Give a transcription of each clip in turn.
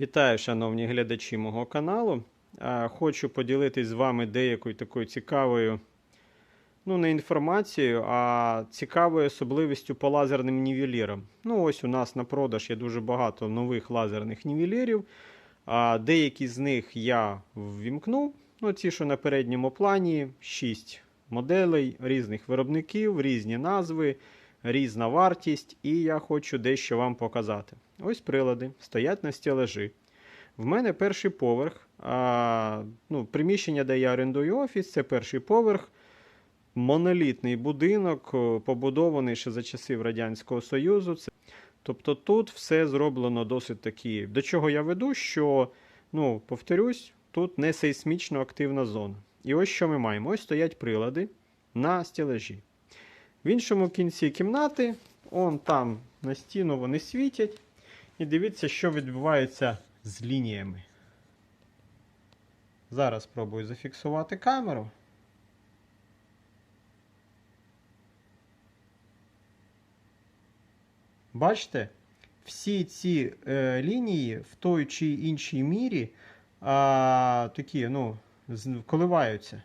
Вітаю, шановні глядачі мого каналу. Хочу поділитись з вами деякою такою цікавою, ну, не інформацією, а цікавою особливістю по лазерним нівелірам. Ну, ось у нас на продаж є дуже багато нових лазерних нівелірів. Деякі з них я ввімкнув. Ну, ці, що на передньому плані, 6 моделей різних виробників, різні назви, різна вартість, і я хочу дещо вам показати. Ось прилади стоять на стелажі. В мене перший поверх. А, ну, приміщення, де я орендую офіс, це перший поверх. Монолітний будинок, побудований ще за часів Радянського Союзу. Тобто тут все зроблено досить таки. До чого я веду, що, ну, повторюсь, тут не сейсмічно активна зона. І ось що ми маємо: ось стоять прилади на стелажі. В іншому кінці кімнати, он там на стіну вони світять. І дивіться, що відбувається з лініями. Зараз спробую зафіксувати камеру. Бачите, всі ці е, лінії в той чи іншій мірі а, такі, ну, коливаються.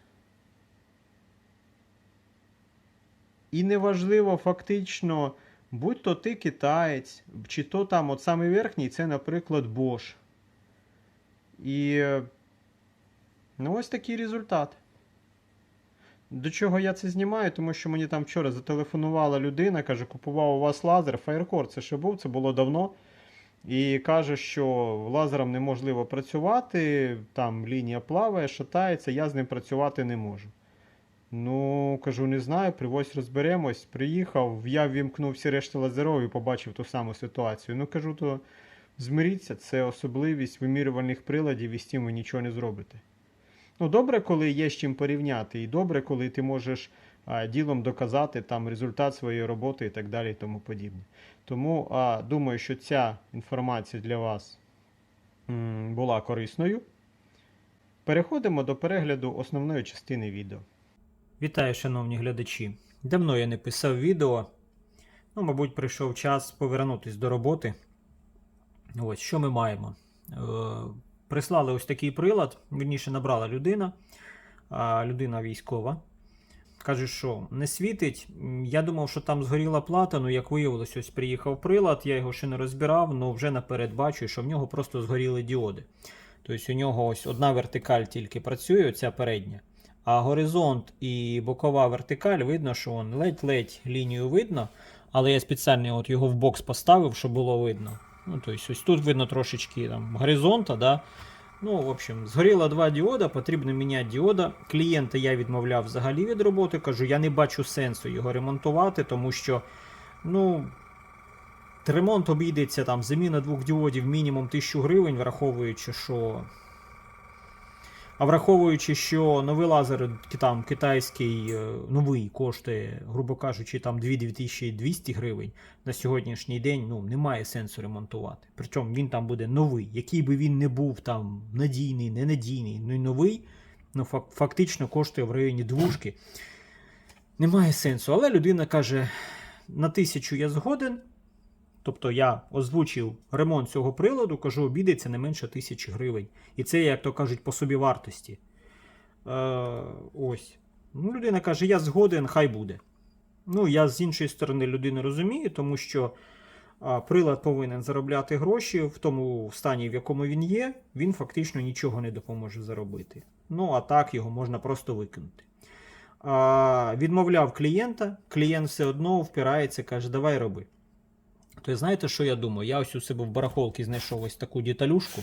І неважливо фактично, будь то ти китаєць, чи то там от самий верхній, це, наприклад, Bosch. І ну, ось такий результат. До чого я це знімаю? Тому що мені там вчора зателефонувала людина, каже, купував у вас лазер, Firecore, це ще був, це було давно. І каже, що лазером неможливо працювати, там лінія плаває, шатається, я з ним працювати не можу. Ну, кажу, не знаю, привозь розберемось. Приїхав, я ввімкнув всі решти лазеров і побачив ту саму ситуацію. Ну, кажу, то змиріться, це особливість вимірювальних приладів, і з тим ви нічого не зробите. Ну, добре, коли є з чим порівняти, і добре, коли ти можеш а, ділом доказати там результат своєї роботи і так далі і тому подібне. Тому а, думаю, що ця інформація для вас м, була корисною. Переходимо до перегляду основної частини відео. Вітаю, шановні глядачі. Давно я не писав відео. Ну, мабуть, прийшов час повернутися до роботи. Ось, що ми маємо? Е, прислали ось такий прилад, вірніше набрала людина, а, людина військова. Каже, що не світить. Я думав, що там згоріла плата, ну як виявилось, ось приїхав прилад, я його ще не розбирав, але вже наперед бачу, що в нього просто згоріли діоди. Тобто у нього ось одна вертикаль тільки працює, ця передня. А горизонт і бокова вертикаль видно, що он ледь-ледь лінію видно, але я спеціально от його в бокс поставив, щоб було видно. Ну, тобто, ось тут видно трошечки там, горизонта, да. Ну, в общем, згоріло два діода, потрібно міняти діода. Клієнта я відмовляв взагалі від роботи. Кажу, я не бачу сенсу його ремонтувати, тому що, ну, ремонт обійдеться там, заміна двох діодів мінімум 1000 гривень, враховуючи, що а враховуючи, що новий лазер там китайський е, новий коштує, грубо кажучи, там 2-2200 гривень на сьогоднішній день, ну немає сенсу ремонтувати. Причому він там буде новий, який би він не був там надійний, ненадійний, ну й новий, ну фактично коштує в районі двушки. Немає сенсу. Але людина каже: на тисячу я згоден. Тобто я озвучив ремонт цього приладу, кажу, обійдеться не менше тисячі гривень. І це, як то кажуть, по собі вартості. Е, ось. Ну, людина каже, я згоден, хай буде. Ну, я з іншої сторони людину розумію, тому що прилад повинен заробляти гроші в тому стані, в якому він є, він фактично нічого не допоможе заробити. Ну, а так його можна просто викинути. А, відмовляв клієнта, клієнт все одно впирається, каже, давай роби. То знаєте, що я думаю? Я ось у себе в барахолці знайшов ось таку деталюшку.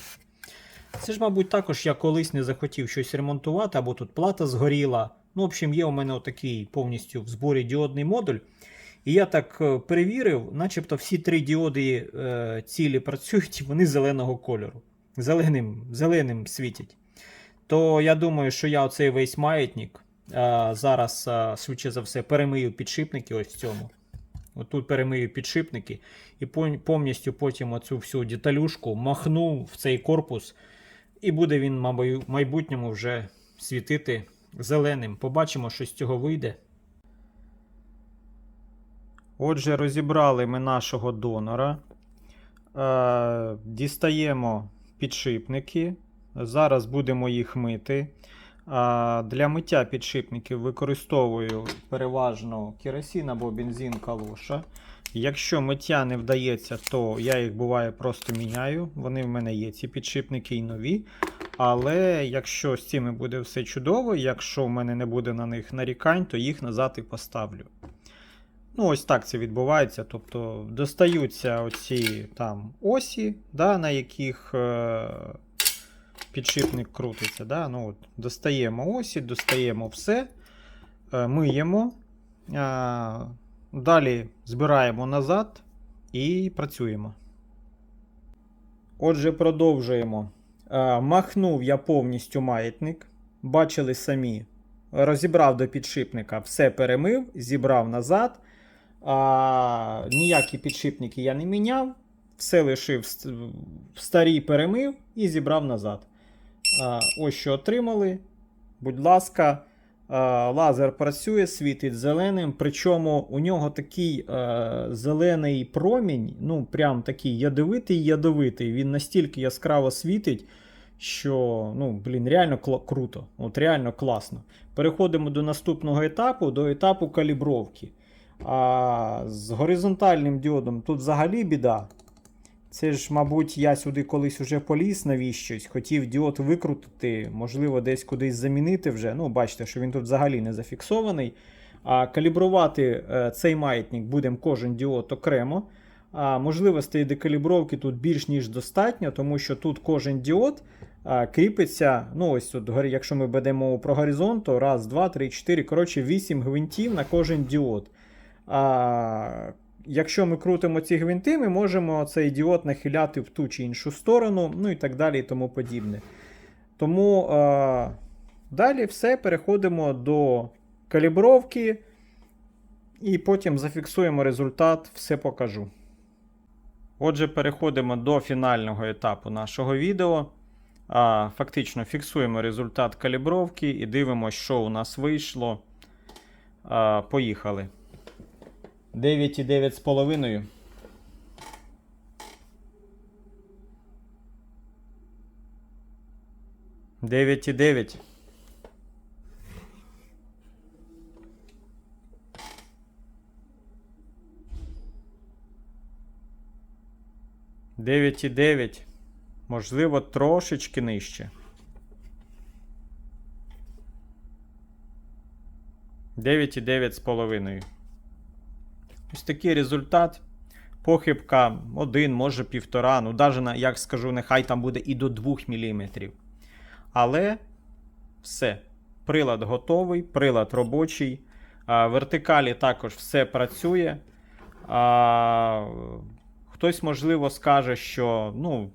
Це ж, мабуть, також я колись не захотів щось ремонтувати, або тут плата згоріла. Ну, в общем, є у мене отакий повністю в зборі діодний модуль. І я так е, перевірив, начебто всі три діоди е, цілі працюють, і вони зеленого кольору. Зеленим, зеленим світять. То я думаю, що я оцей весь маятник е, зараз, е, швидше за все, перемию підшипники ось в цьому. Отут перемию підшипники і повністю потім оцю всю деталюшку махну в цей корпус, і буде він, мабуть, в майбутньому вже світити зеленим. Побачимо, що з цього вийде. Отже, розібрали ми нашого донора. Е, дістаємо підшипники. Зараз будемо їх мити. Для миття підшипників використовую переважно керосин або бензин калоша. Якщо миття не вдається, то я їх буває просто міняю. Вони в мене є, ці підшипники і нові. Але якщо з цими буде все чудово, якщо в мене не буде на них нарікань, то їх назад і поставлю. Ну, ось так це відбувається. Тобто достаються оці там осі, да, на яких е, підшипник крутиться. Да? Ну, от, достаємо осі, достаємо все, е, миємо. Далі збираємо назад і працюємо. Отже, продовжуємо. Е, Махнув я повністю маятник. Бачили самі. Розібрав до підшипника, все перемив, зібрав назад. А, ніякі підшипники я не міняв. Все лишив ст- старі перемив і зібрав назад. Ось що отримали. Будь ласка, лазер працює, світить зеленим. Причому у нього такий зелений промінь, ну прям такий ядовитий ядовитий. Він настільки яскраво світить, що ну, блін, реально круто. От реально класно. Переходимо до наступного етапу, до етапу калібровки. А з горизонтальним діодом тут взагалі біда. Це ж, мабуть, я сюди колись уже поліз навіщось, хотів діод викрутити, можливо, десь кудись замінити вже. Ну, бачите, що він тут взагалі не зафіксований. А калібрувати е, цей маятник будемо кожен діод окремо. А можливостей декалібровки тут більш ніж достатньо, тому що тут кожен діод а, кріпиться. Ну, ось тут, якщо ми ведемо про горизонт, то раз, два, три, чотири. Коротше, 8 гвинтів на кожен діод. А, якщо ми крутимо ці гвинти, ми можемо цей діод нахиляти в ту чи іншу сторону, ну і так далі і тому подібне. Тому а, далі все переходимо до калібровки. І потім зафіксуємо результат, все покажу. Отже, переходимо до фінального етапу нашого відео. А, Фактично фіксуємо результат калібровки і дивимося, що у нас вийшло. А, Поїхали. 9,9 з половиною. Дев'ять і дев'ять. Дев'ять і дев'ять. Можливо, трошечки нижче. 9,9 з половиною. Ось такий результат. Похибка 1, може 1,5. Ну, навіть, як скажу, нехай там буде і до 2 мм. Але все. Прилад готовий, прилад робочий. А, вертикалі також все працює. А, хтось, можливо, скаже, що ну,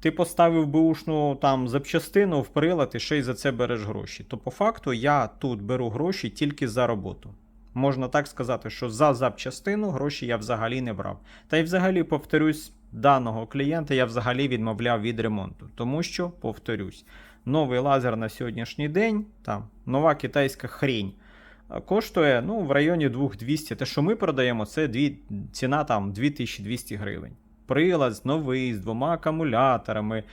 ти поставив бушну там запчастину в прилад і ще й за це береш гроші. То по факту я тут беру гроші тільки за роботу. Можна так сказати, що за запчастину гроші я взагалі не брав. Та й взагалі, повторюсь, даного клієнта я взагалі відмовляв від ремонту. Тому що, повторюсь, новий лазер на сьогоднішній день, там нова китайська хрінь. Коштує ну, в районі 2200. Те, що ми продаємо, це дві, ціна там 2200 гривень. Прилад новий з двома акумуляторами,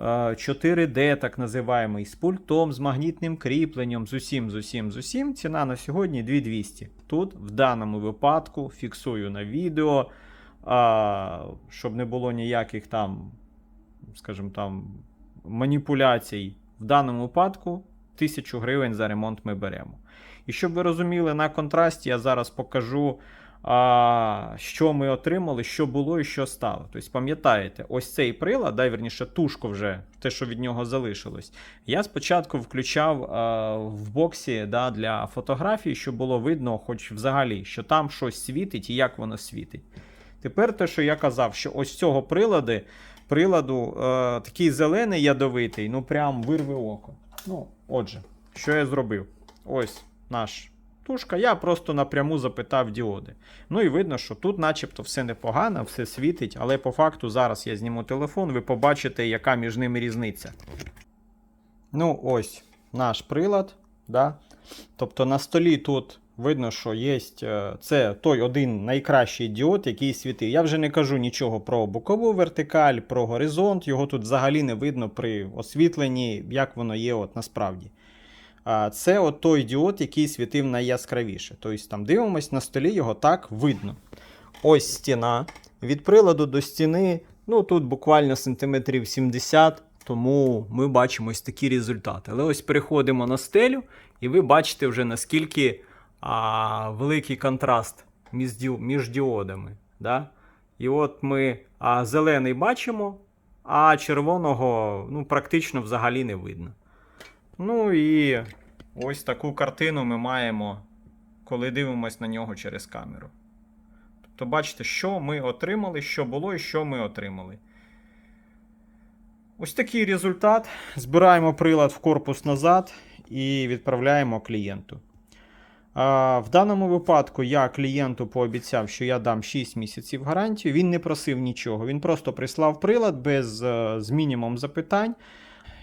4D, так називаємо, з пультом, з магнітним кріпленням, з усім, з усім, з усім. Ціна на сьогодні 2200. Тут, в даному випадку, фіксую на відео, а, щоб не було ніяких там, скажімо там, маніпуляцій. В даному випадку 1000 гривень за ремонт ми беремо. І щоб ви розуміли, на контрасті я зараз покажу а, що ми отримали, що було і що стало. Тобто, пам'ятаєте, ось цей прилад, да, верніше, тушку вже, те, що від нього залишилось. Я спочатку включав а, в боксі да, для фотографій, щоб було видно, хоч взагалі, що там щось світить і як воно світить. Тепер те, що я казав, що ось цього прилади, приладу е, такий зелений ядовитий, ну прям вирве око. Ну, отже, що я зробив? Ось наш тушка. Я просто напряму запитав діоди. Ну і видно, що тут, начебто, все непогано, все світить, але по факту зараз я зніму телефон, ви побачите, яка між ними різниця. Ну, ось наш прилад. Да? Тобто на столі тут видно, що є е, це той один найкращий діод, який світив. Я вже не кажу нічого про бокову вертикаль, про горизонт. Його тут взагалі не видно при освітленні, як воно є от насправді. Це от той діод, який світив найяскравіше. Тобто там дивимось на столі, його так видно. Ось стіна. Від приладу до стіни, ну тут буквально сантиметрів 70, тому ми бачимо ось такі результати. Але ось переходимо на стелю, і ви бачите вже наскільки а, великий контраст між, ді- між діодами. Да? І от ми а, зелений бачимо, а червоного ну, практично взагалі не видно. Ну і ось таку картину ми маємо, коли дивимося на нього через камеру. Тобто, бачите, що ми отримали, що було і що ми отримали. Ось такий результат. Збираємо прилад в корпус назад і відправляємо клієнту. В даному випадку я клієнту пообіцяв, що я дам 6 місяців гарантію. Він не просив нічого. Він просто прислав прилад без е, з мінімум запитань.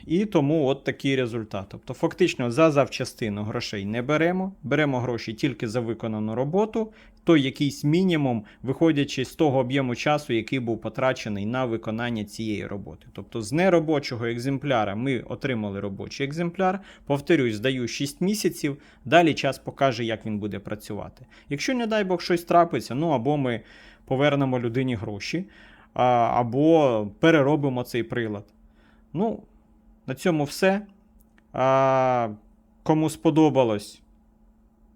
І тому от такий результат. Тобто, фактично, за завчастину грошей не беремо, беремо гроші тільки за виконану роботу, той якийсь мінімум, виходячи з того об'єму часу, який був потрачений на виконання цієї роботи. Тобто, з неробочого екземпляра ми отримали робочий екземпляр. Повторюсь, здаю 6 місяців. Далі час покаже, як він буде працювати. Якщо, не дай Бог, щось трапиться, ну або ми повернемо людині гроші, або переробимо цей прилад. Ну, на цьому все. А, кому сподобалось,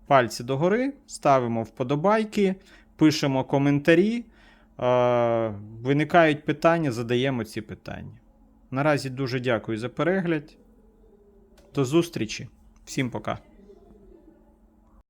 пальці догори, ставимо вподобайки, пишемо коментарі. А, виникають питання, задаємо ці питання. Наразі дуже дякую за перегляд. До зустрічі. Всім пока.